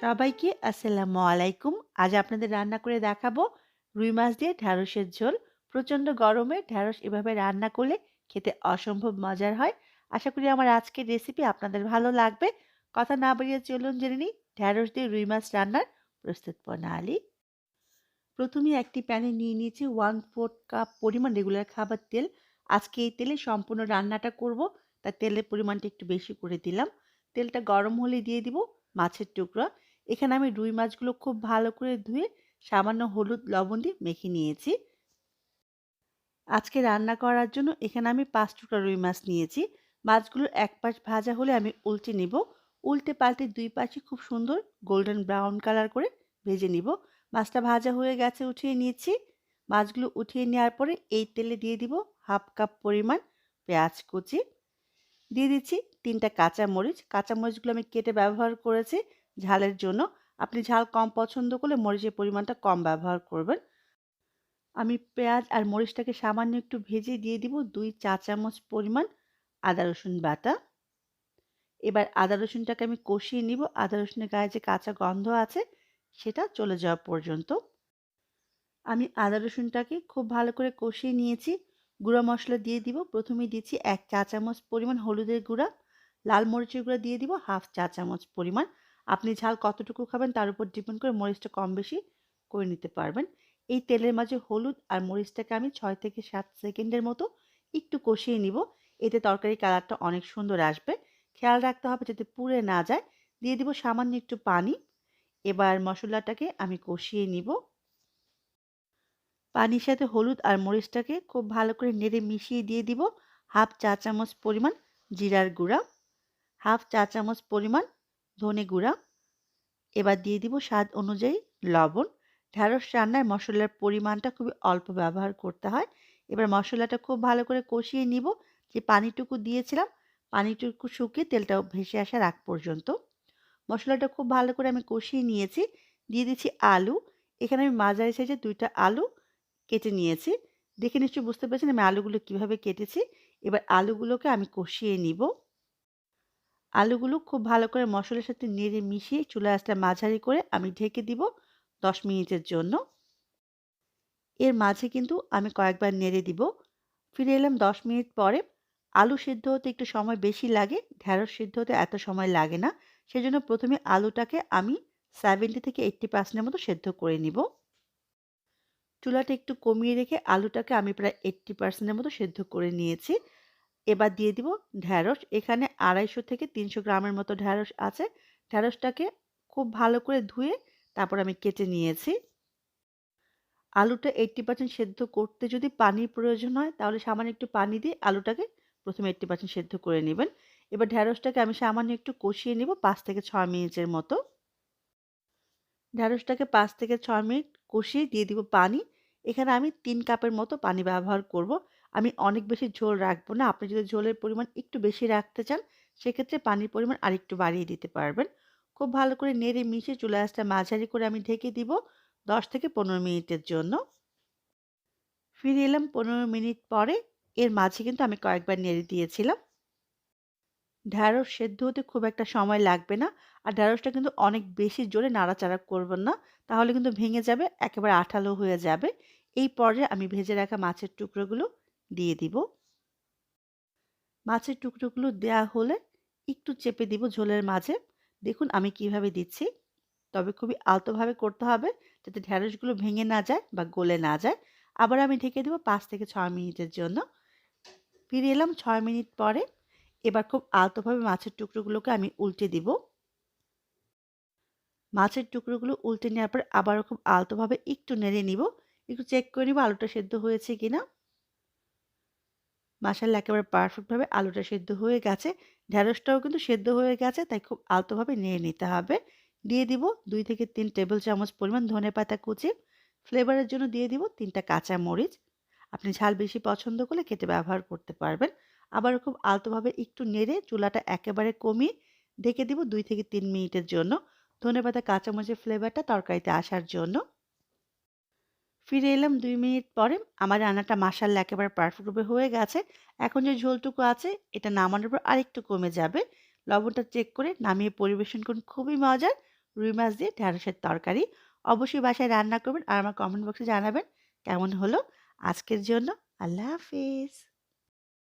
সবাইকে আসসালামু আলাইকুম। আজ আপনাদের রান্না করে দেখাবো রুই মাছ দিয়ে ঢ্যাঁড়সের ঝোল। প্রচণ্ড গরমে ঢ্যাঁড়স এভাবে রান্না করলে খেতে অসম্ভব মজার হয়। আশা করি আমার আজকের রেসিপি আপনাদের ভালো লাগবে। কথা না বাড়িয়ে চলুন জেনে নিই ঢ্যাঁড়স দিয়ে রুই মাছ রান্নার প্রস্তুত প্রণালী। প্রথমে একটি প্যানে নিয়ে নিয়েছি 1/4 কাপ পরিমাণ রেগুলার খাবার তেল। আজকে এই তেলে সম্পূর্ণ রান্নাটা করব। তাই তেলের পরিমাণটা একটু বেশি করে দিলাম। তেলটা গরম হলে দিয়ে দিব মাছের টুকরা। এখানে আমি রুই মাছগুলো খুব ভালো করে ধুয়ে সামান্য হলুদ লবণ দিয়ে মেখে নিয়েছি। আজকে রান্না করার জন্য এখানে আমি পাঁচ টুকরা রুই মাছ নিয়েছি। মাছগুলোর এক পাশ ভাজা হলে আমি উল্টে নিব। উল্টে পাল্টে দুই পাশে খুব সুন্দর গোল্ডেন ব্রাউন কালার করে ভেজে নিব। মাছটা ভাজা হয়ে গেছে উঠিয়ে নিয়েছি। মাছগুলো উঠিয়ে নেওয়ার পরে এই তেলে দিয়ে দিব হাফ কাপ পরিমাণ পেঁয়াজ কুচি। দিয়ে দিচ্ছি তিনটা কাঁচা মরিচ। কাঁচা মরিচগুলো আমি কেটে ব্যবহার করেছি ঝালের জন্য। আপনি ঝাল কম পছন্দ করলে মরিচের পরিমাণটা কম ব্যবহার করবেন। আমি পেঁয়াজ আর মরিচটাকে সামান্য একটু ভেজে দিয়ে দিব দুই চা চামচ পরিমাণ আদা, রসুন বাটা। এবার আদা, রসুনটাকে আমি কষিয়ে নিব। আদা, রসুনের গায়ে যে কাঁচা গন্ধ আছে সেটা চলে যাওয়া পর্যন্ত। আমি আদা, রসুনটাকে খুব ভালো করে কষিয়ে নিয়েছি। গুঁড়া মশলা দিয়ে দিব। প্রথমে দিচ্ছি এক চা চামচ পরিমাণ হলুদের গুঁড়া। লাল মরিচের গুঁড়া দিয়ে দিব হাফ চা চামচ পরিমাণ। আপনি ঝাল কতটুকু খাবেন তার উপর ডিপেন্ড করে মরিচটা কম বেশি করে নিতে পারবেন। এই তেলের মাঝে হলুদ আর মরিচটাকে আমি ছয় থেকে সাত সেকেন্ডের মতো একটু কষিয়ে নিব। এতে তরকারির কালারটা অনেক সুন্দর আসবে। খেয়াল রাখতে হবে যাতে পুড়ে না যায়। দিয়ে দিব সামান্য একটু পানি। এবার মশলাটাকে আমি কষিয়ে নিব। পানির সাথে হলুদ আর মরিচটাকে খুব ভালো করে নেড়ে মিশিয়ে দিয়ে দিব হাফ চা চামচ পরিমাণ জিরার গুঁড়া, হাফ চা চামচ পরিমাণ ধনে গুঁড়া। এবার দিয়ে দিব স্বাদ অনুযায়ী লবণ। ঢ্যাঁড়স রান্নায় মশলার পরিমাণটা খুবই অল্প ব্যবহার করতে হয়। এবার মশলাটা খুব ভালো করে কষিয়ে নিব। যে পানিটুকু দিয়েছিলাম, পানিটুকু শুকিয়ে তেলটা ভেসে আসার আগ পর্যন্ত। মশলাটা খুব ভালো করে আমি কষিয়ে নিয়েছি। দিয়ে দিচ্ছি আলু। এখানে আমি মাঝারি সাইজের ২ টা আলু কেটে নিয়েছি। দেখে নিশ্চয়ই বুঝতে পেরেছেন আমি আলুগুলো কীভাবে কেটেছি। এবার আলুগুলোকে আমি কষিয়ে নিব। আলুগুলো খুব ভালো করে মশলার সাথে নেড়ে মিশিয়ে চুলা আঁচটা মাঝারি করে আমি ঢেকে দিব ১০ মিনিটের জন্য। এর মাঝে কিন্তু আমি কয়েকবার নেড়ে দিব। ফিরে এলাম ১০ মিনিট পরে। আলু সিদ্ধ হতে একটু সময় বেশি লাগে। ঢ্যাঁড়স সিদ্ধ হতে এত সময় লাগে না। সেজন্য প্রথমে আলুটাকে আমি 70 থেকে 80% মতো সেদ্ধ করে নিব। চুলাটা একটু কমিয়ে রেখে আলুটাকে আমি প্রায় 80% মতো সেদ্ধ করে নিয়েছি। এবার দিয়ে দিব ঢ্যাঁড়স। এখানে ২৫০ থেকে ৩০০ গ্রামের মতো ঢ্যাঁড়স আছে। ঢ্যাঁড়সটাকে খুব ভালো করে ধুয়ে তারপর আমি কেটে নিয়েছি। আলুটা 80% সেদ্ধ করতে যদি পানির প্রয়োজন হয় তাহলে সামান্য একটু পানি দিয়ে আলুটাকে প্রথমে 80% সেদ্ধ করে নেবেন। এবার ঢ্যাঁড়সটাকে আমি সামান্য একটু কষিয়ে নিব পাঁচ থেকে ৬ মিনিটের মতো। ঢ্যাঁড়সটাকে পাঁচ থেকে ৬ মিনিট কষিয়ে দিয়ে দিব পানি। এখানে আমি তিন কাপের মতো পানি ব্যবহার করব। আমি অনেক বেশি ঝোল রাখব না। আপনি যদি ঝোলের পরিমাণ একটু বেশি রাখতে চান সেক্ষেত্রে পানির পরিমাণ আরেকটু বাড়িয়ে দিতে পারবেন। খুব ভালো করে নেড়ে মিশিয়ে চুলা আঁচটা মাঝারি করে আমি ঢেকে দিব ১০ থেকে ১৫ মিনিটের জন্য। ফিরে এলাম ১৫ মিনিট পরে। এর মাঝে কিন্তু আমি কয়েকবার নেড়ে দিয়েছিলাম। ঢ্যাঁড়স সেদ্ধ হতে খুব একটা সময় লাগবে না। আর ঢ্যাঁড়সটা কিন্তু অনেক বেশি জোরে নাড়াচাড়া করবেন না। তাহলে কিন্তু ভেঙে যাবে, একেবারে আঠালো হয়ে যাবে। এই পর্যায়ে আমি ভেজে রাখা মাছের টুকরোগুলো দিয়ে দিব। মাছের টুকরোগুলো দেয়া হলে একটু চেপে দিব ঝোলের মাঝে। দেখুন আমি কীভাবে দিচ্ছি। তবে খুবই আলতোভাবে করতে হবে যাতে ঢ্যাঁড়সগুলো ভেঙে না যায় বা গলে না যায়। আবার আমি ঢেকে দেব পাঁচ থেকে ছয় মিনিটের জন্য। ফিরে এলাম ছয় মিনিট পরে। এবার খুব আলতোভাবে মাছের টুকরোগুলোকে আমি উল্টে দিব। মাছের টুকরোগুলো উল্টে নেওয়ার পর আবারও খুব আলতোভাবে একটু নেড়ে নিব। একটু চেক করে নিব আলুটা সেদ্ধ হয়েছে কি কিনা। মাশাআল্লাহ, একেবারে পারফেক্টভাবে আলুটা সেদ্ধ হয়ে গেছে। ঢ্যাঁড়সটাও কিন্তু সেদ্ধ হয়ে গেছে, তাই খুব আলতোভাবে নিয়ে নিতে হবে। দিয়ে দিব দুই থেকে তিন টেবিল চামচ পরিমাণ ধনেপাতা কুচি। ফ্লেভারের জন্য দিয়ে দিব ৩ টা কাঁচা মরিচ। আপনি ঝাল বেশি পছন্দ করলে কেটে ব্যবহার করতে পারবেন। আবারও খুব আলতোভাবে একটু নেড়ে চুলাটা একেবারে কমিয়ে ঢেকে দিব দুই থেকে তিন মিনিটের জন্য। ধনেপাতা কাঁচামরিচের ফ্লেভারটা তরকারিতে আসার জন্য। ফিরে এলাম দুই মিনিট পরে। আমার রান্নাটা মাসাল্লা একেবারে পারফেক্টভাবে হয়ে গেছে। এখন যে ঝোলটুকু আছে, এটা নামানোর পর আরেকটু কমে যাবে। লবণটা চেক করে নামিয়ে পরিবেশন করুন। খুবই মজার রুই মাছ দিয়ে ঢেঁড়সের তরকারি অবশ্যই বাসায় রান্না করবেন আর আমার কমেন্ট বক্সে জানাবেন কেমন হলো আজকের জন্য আল্লাহ হাফিজ